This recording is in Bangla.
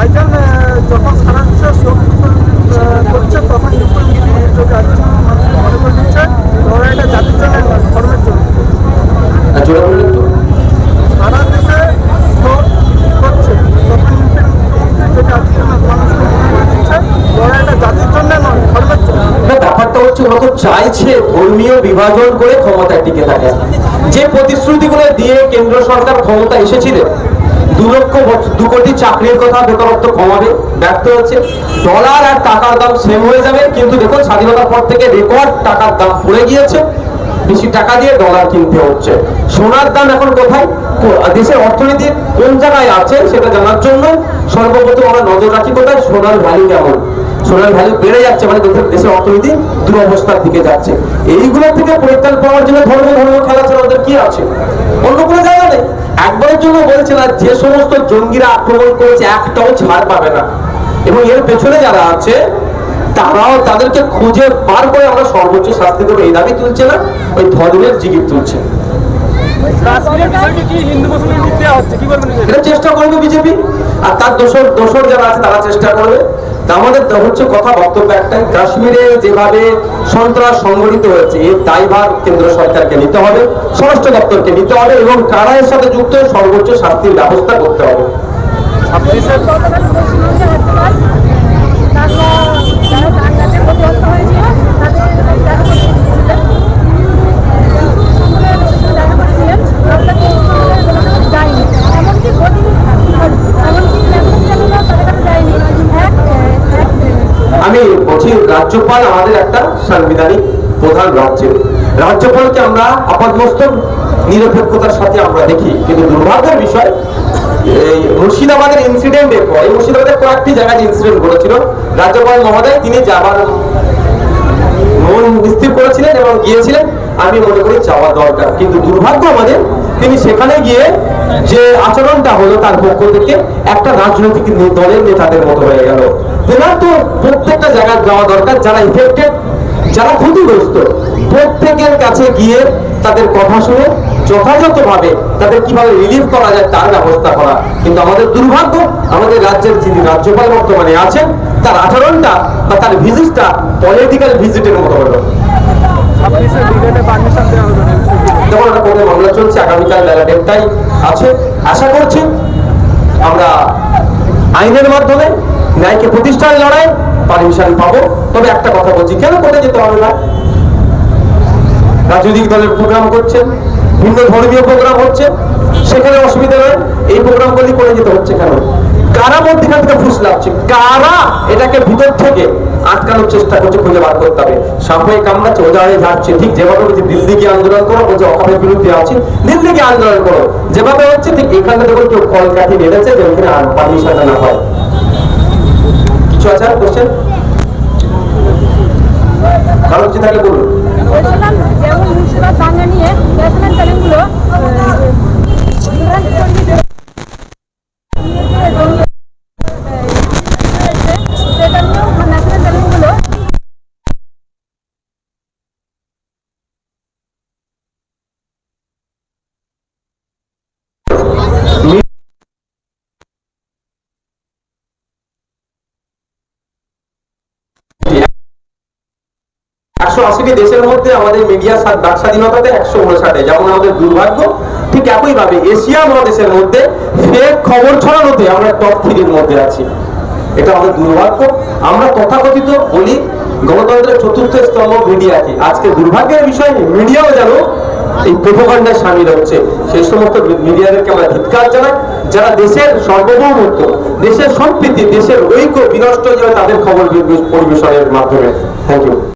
ভাইজান যখন সারা বিশ্বে শোক করছে তখন আদিত্যনাথ মনে করে দিচ্ছে লড়াইটা জাতির জন্য ধর্মের জন্য। একটু সারা দেশে শোক করছে তখন চাইছে ধর্মীয় বিভাজন করে ক্ষমতায় টিকে থাকে। যে প্রতিশ্রুতিগুলো দিয়ে কেন্দ্র সরকার ক্ষমতা এসেছিলেন দু লক্ষ দু কোটি চাকরির কথা বেকারত্ব কমাবে, ব্যর্থ হচ্ছে। ডলার আর টাকার দাম সেম হয়ে যাবে, কিন্তু দেখুন স্বাধীনতার পর থেকে রেকর্ড টাকার দাম পড়ে গিয়েছে। বেশি টাকা দিয়ে ডলার কিনতে হচ্ছে। সোনার দাম এখন কোথায়? দেশের অর্থনীতি কোন জায়গায় আছে সেটা জানার জন্য সর্বপ্রথম আমরা নজর রাখি কোথায়? সোনার ভ্যালু কেমন? সোনার ভ্যালু বেড়ে যাচ্ছে মানে দেশের অর্থনীতি দুরবস্থার দিকে যাচ্ছে। এইগুলো থেকে পরিত্রাণ পাওয়ার জন্য ধর্ম ধর্ম খেলা ছাড়া ওদের কি আছে? অন্য কোনো জায়গা নেই। একবারের জন্য বলছে না, যে সমস্ত জঙ্গিরা আক্রমণ করেছে, একটাও ছাড় পাবে না। এবং এর পেছনে যারা আছে, তারাও তাদেরকে খুঁজে বার করে আমরা সর্বোচ্চ শাস্তি দেবো। এই দাবি তুলছে না, ওই ধর্মের জিগির তুলছে। চেষ্টা করবে বিজেপি, আর তার দোষর দোষর যারা আছে, তারা চেষ্টা করবে। আমাদের হচ্ছে কথা বক্তব্য একটা কাশ্মীরে যেভাবে সন্ত্রাস সংগঠিত হয়েছে দায়ভার কেন্দ্র সরকারকে নিতে হবে, স্বরাষ্ট্র দপ্তরকে নিতে হবে এবং কারা এর সাথে যুক্ত, সর্বোচ্চ শাস্তির ব্যবস্থা করতে হবে গতকাল পশ্চিমবঙ্গে হচ্ছে হয় তারা যারা বাংলাতে ক্ষতিগ্রস্ত হয়েছিল তাদের দেখা করেছিলেন দেখা করেছিলেন আমরা কিন্তু যাইনি এমনকি গতি এমনকি লেখক চ্যানেলও তাদের কাছে যায়নি এক এক রাজ্যপাল আমাদের একটা সাংবিধানিক প্রধান রাজ্যের রাজ্যপালকে আমরা আপাতমস্তক নিরপেক্ষতার সাথে আমরা দেখি। কিন্তু দুর্ভাগ্যের বিষয়, এই মুর্শিদাবাদের ইনসিডেন্টের পর, এই মুর্শিদাবাদের কয়েকটি জায়গায় ইনসিডেন্ট ঘটেছিল, রাজ্যপাল মহোদয় তিনি যাবার মন স্থির করেছিলেন এবং গিয়েছিলেন। আমি মনে করি যাওয়া দরকার। কিন্তু দুর্ভাগ্য আমাদের তিনি সেখানে গিয়ে যে আচরণটা হলো তার পক্ষ থেকে একটা রাজনৈতিক দলের নেতাদের মতো হয়ে গেল। তেনার তো প্রত্যেকটা জায়গায় যাওয়া দরকার, যারা ইফেক্টেড যারা ক্ষতিগ্রস্ত, প্রত্যেকের কাছে গিয়ে তাদের কথা শুনে যথাযথভাবে তাদের কীভাবে রিলিফ করা যায় তার ব্যবস্থা করা। কিন্তু আমাদের দুর্ভাগ্য, আমাদের রাজ্যের যিনি রাজ্যপাল বর্তমানে আছেন, তার আচরণটা বা তার ভিজিটটা পলিটিক্যাল ভিজিটের মতো হলো। ছাব্বিশে ব্রিগেডে পারমিশন দেওয়া হবে না যেমন একটা কোর্টে মামলা চলছে, আগামীকাল বেলা দেড়টাই আছে। আশা করছি আমরা আইনের মাধ্যমে ন্যায়কে প্রতিষ্ঠার লড়াই পারমিশন পাবো। তবে একটা কথা বলছি, কেন কোর্টে যেতে হবে না? রাজনৈতিক দলের প্রোগ্রাম করছেন, ভিন্ন ধর্মীয় প্রোগ্রাম হচ্ছে। সেখানে অসুবিধা নয়, এই প্রোগ্রামগুলি করে যেতে হচ্ছে কেন? কারা মধ্যখান থেকে ফুস লাগছে কারা এটাকে ভিতর থেকে আটকানোর চেষ্টা করছে খুঁজে বার করতে হবে? সাপে কামড়াচ্ছে ওজা হয়ে যাচ্ছে ঠিক যেভাবে বলছে দিল্লি গিয়ে আন্দোলন করো, বলছে অকামের বিরুদ্ধে আছি। দিল্লি গিয়ে আন্দোলন করো। যেভাবে হচ্ছে, ঠিক এখানে দেখুন কেউ কল কাঠি নেড়েছে, যে ওখানে পারমিশনটা না হয়। কিছু আছে আর কোশ্চেন কারও কিছু থাকলে বলুন। একশো আশিটি দেশের মধ্যে আমাদের মিডিয়া বাক স্বাধীনতাতে একশো উনষাটে। যেমন আমাদের দুর্ভাগ্য, ঠিক একইভাবে এশিয়া মহাদেশের মধ্যে ফেক খবর ছড়ানোতে আমরা টপ থ্রির মধ্যে আছি। এটা আমাদের দুর্ভাগ্য। আমরা তথাকথিত বলি, গণতন্ত্রের চতুর্থ স্তম্ভ মিডিয়াকে। আজকে দুর্ভাগ্যের বিষয় মিডিয়াও যেন এই প্রোপাগান্ডায় সামিল হচ্ছে। সেই সমস্ত মিডিয়াদেরকে আমরা ধিৎকার জানাই। যারা দেশের সার্বভৌমত্ব, দেশের সম্প্রীতি, দেশের ঐক্য বিনষ্ট যাবে তাদের খবর পরিবেশনের মাধ্যমে। Thank you